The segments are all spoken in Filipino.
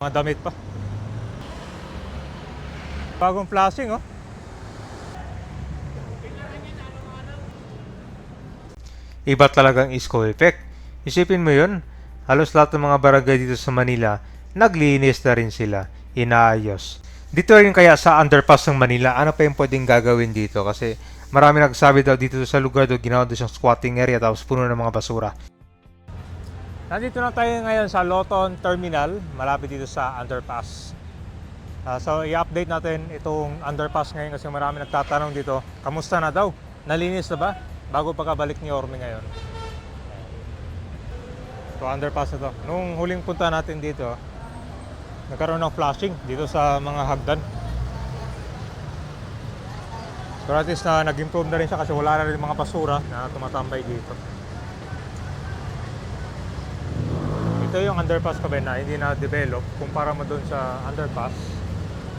Mga damit pa. Bagong flashing, oh. Iba talagang isko effect. Isipin mo yun, halos lahat ng mga barangay dito sa Manila, naglinis na rin sila, inaayos. Dito rin kaya sa underpass ng Manila, ano pa yung pwedeng gagawin dito? Kasi marami nagsabi daw dito sa lugar daw ginawa daw siyang squatting area tapos puno ng mga basura. Nandito na tayo ngayon sa Loton Terminal, malapit dito sa underpass. Ah, so i-update natin itong underpass ngayon kasi marami nagtatanong dito, kamusta na daw? Nalinis na ba? Bago pagkabalik ni Orme ngayon. So underpass na to. Nung huling punta natin dito, nagkaroon ng flashing dito sa mga hagdan. So at least na nag-improve na rin siya kasi wala na rin mga basura na tumatambay dito. Ito yung underpass ka na hindi na develop kumpara mo doon sa underpass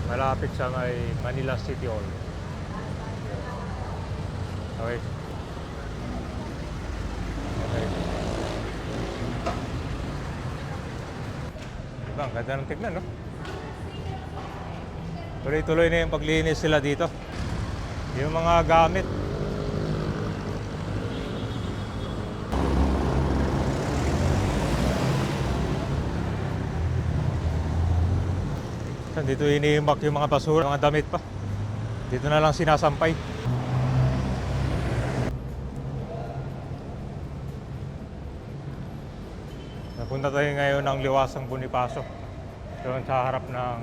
malapit sa may Manila City Hall. Okay. Okay. Diba, ang ganda ng tignan, no? Tuloy-tuloy na yung paglinis sila dito. Yung mga gamit. Saan dito iniimbak yung mga basura, mga damit pa. Dito na lang sinasampay. Napunta tayo ngayon ng Liwasang Bonifacio. Doon sa harap ng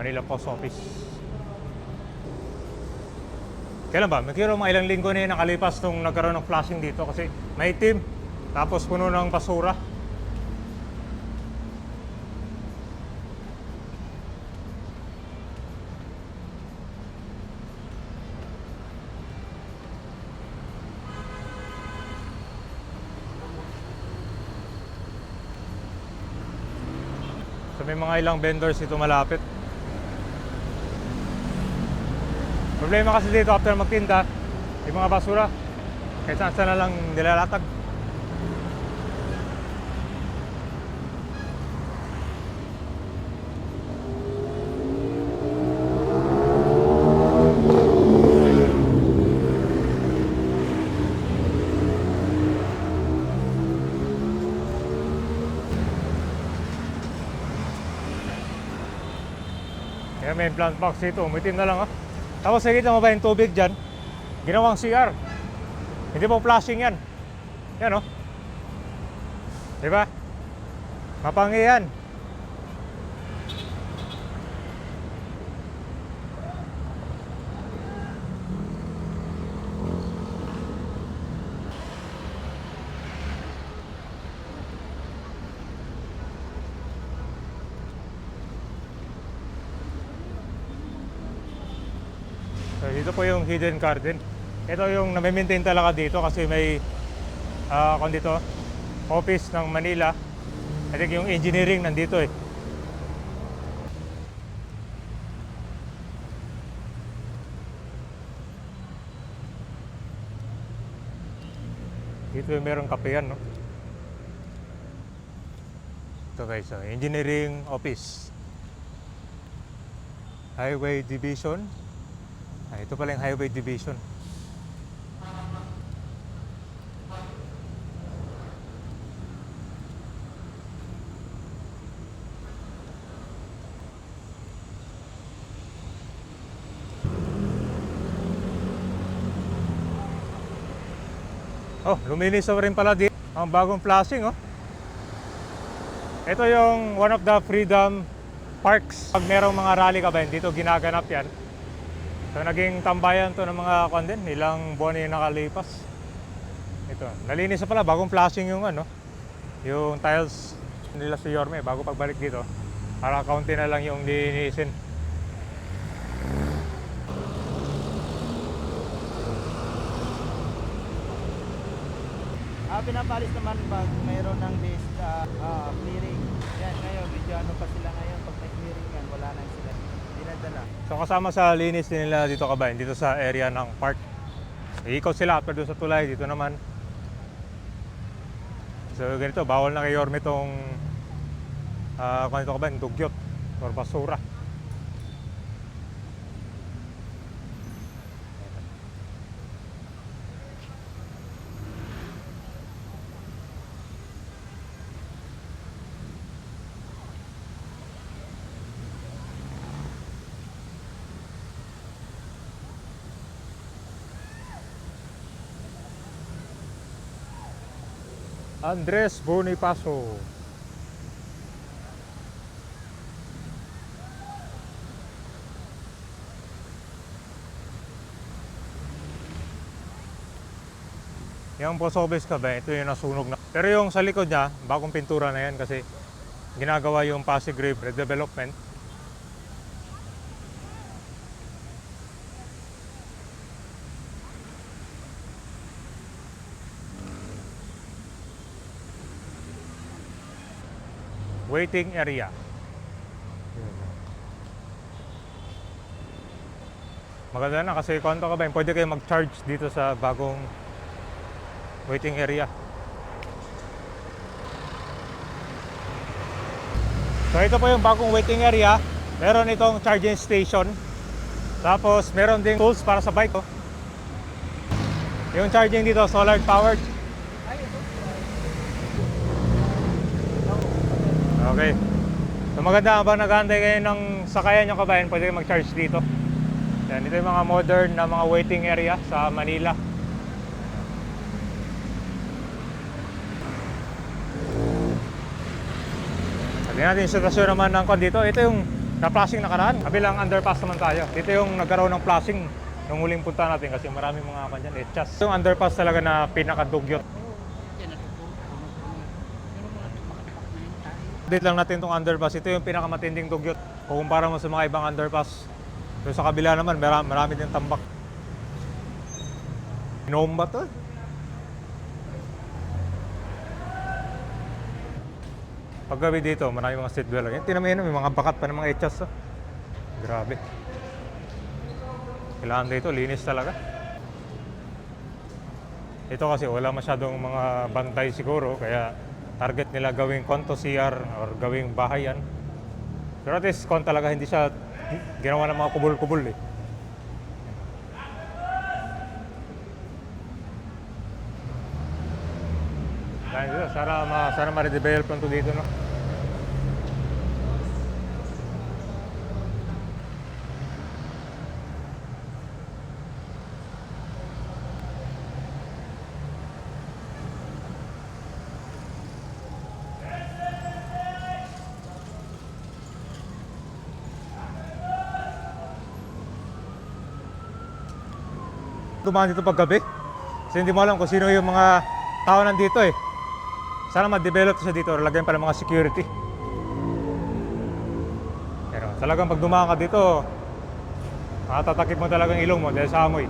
Manila Post Office. Kailan ba? Magkiro mga ilang linggo na nakalipas nung nagkaroon ng flashing dito kasi may team. Tapos puno ng basura. So may mga ilang vendors dito malapit. Problema kasi dito after magtinda, yung mga basura, saan saan na lang nilalatag. Kaya may plant box dito, umitim na lang oh. Tapos nakikita mo ba yung tubig dyan? Ginawang CR. Hindi po flashing yan. Yan oh. Di ba? Mapangi yan. So, dito po yung hidden garden. Ito yung nami-maintain talaga dito kasi may ah kung dito, office ng Manila. I think yung engineering nandito eh. Dito yung merong kape yan, no? Ito guys, ah, engineering office. Highway Division. Ah, ito pala yung Highway Division. Oh, luminis na rin pala dito. Ang bagong flashing, oh. Ito yung one of the freedom parks. Pag merong mga rally ka ba, dito ginaganap yan. So naging tambayan to ng mga kondin, ilang buwan yung nakalipas. Ito, nalinis na pala, bagong flashing yung ano, yung tiles nila si Yorme bago pagbalik dito. Para kaunti na lang yung linisin. Ah, pinapalis naman pag mayroon ng list ah, ah, clearing. Yan ngayon, medyo ano pa sila ngayon. Pag may clearing yan, wala na sila. Dinadala. So kasama sa linis din nila dito kabayan, dito sa area ng park. Iikot sila after doon sa tulay, dito naman. So ganito, bawal na kay Yorme tong ah kung ito ka ba, yung dugyot or basura. Andres Bonifacio. Yung Posobes ka ba, ito yung nasunog na. Pero yung sa likod niya, bagong pintura na yan kasi ginagawa yung Pasig Grave redevelopment. Waiting area. Maganda na kasi konto ka ba, pwede kayo mag-charge dito sa bagong waiting area. So ito po yung bagong waiting area. Meron itong charging station. Tapos meron ding tools para sa bike. Oh. Yung charging dito solar powered. Okay. So maganda habang nag-aantay kayo ng sakayan nyo kabayan, pwede kayo mag-charge dito. Yan, ito yung mga modern na mga waiting area sa Manila. Sabi natin yung sitwasyon naman ng kon dito. Ito yung na-flashing nakaraan. Kabilang underpass naman tayo. Dito yung nagkaroon ng flashing nung huling punta natin kasi maraming mga kan dyan. Etchas. Yung underpass talaga na pinakadugyot. Update lang natin itong underpass. Ito yung pinakamatinding dugyot. Kukumpara mo sa mga ibang underpass. Doon sa kabila naman, marami, marami din tambak. Inomba to. eh. Paggabi dito, marami mga street dweller. Yan, yun, may mga bakat pa ng mga etchas. Oh. Grabe. Kailangan dito, linis talaga. Ito kasi wala masyadong mga bantay siguro, kaya target nila gawing konto CR or gawing bahayan. Pero at least kon talaga hindi siya ginawa ng mga kubul-kubul eh. Sana, sana ma-redevelop lang to dito, no? Dumaan dito paggabi. Kasi hindi mo alam kung sino yung mga tao nandito eh. Sana ma-develop siya dito or lagyan pa ng mga security. Pero talagang pag dumaan ka dito, makatatakip mo talagang ilong mo dahil sa amoy.